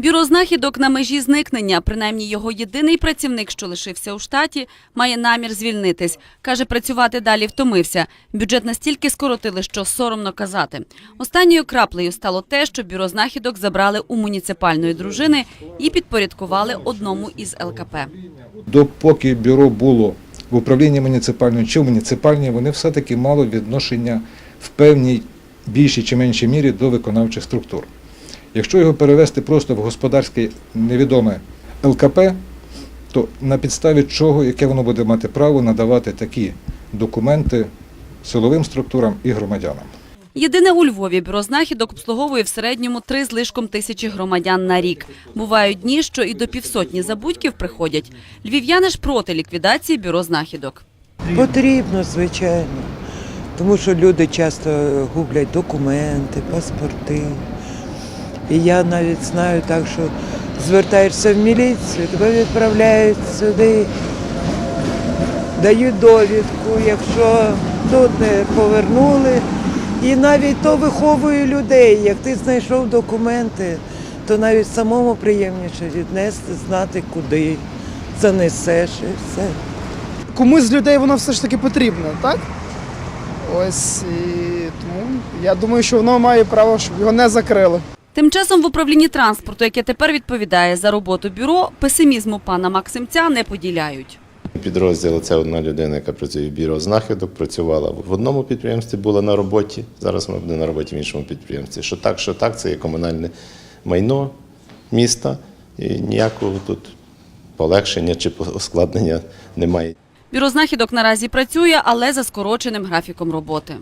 Бюро знахідок на межі зникнення. Принаймні його єдиний працівник, що лишився у штаті, має намір звільнитись. Каже, працювати далі втомився. Бюджет настільки скоротили, що соромно казати. Останньою краплею стало те, що бюро знахідок забрали у муніципальної дружини і підпорядкували одному із ЛКП. Допоки бюро було в управлінні муніципальному чи в муніципальній, вони все-таки мало відношення в певній більшій чи меншій мірі до виконавчих структур. Якщо його перевести просто в господарське невідоме ЛКП, то на підставі чого, яке воно буде мати право надавати такі документи силовим структурам і громадянам. Єдине у Львові бюро знахідок обслуговує в середньому три з лишком тисячі громадян на рік. Бувають дні, що і до півсотні забудьків приходять. Львів'яни ж проти ліквідації бюро знахідок. Потрібно, звичайно. Тому що люди часто гублять документи, паспорти. І я навіть знаю так, що звертаєшся в міліцію, тебе відправляють сюди, дають довідку, якщо тут не повернули. І навіть то виховує людей. Як ти знайшов документи, то навіть самому приємніше віднести, знати, куди занесеш і все. комусь з людей воно все ж таки потрібно, так? Ось і тому я думаю, що воно має право, щоб його не закрили. Тим часом в управлінні транспорту, яке тепер відповідає за роботу бюро, песимізму пана Максимця не поділяють. Підрозділ це одна людина, яка працює в бюро знахідок, працювала в одному підприємстві, була на роботі. Зараз вона буде на роботі в іншому підприємстві. Що так, що так, це є комунальне майно міста. І ніякого тут полегшення чи ускладнення немає. Бюро знахідок наразі працює, але за скороченим графіком роботи.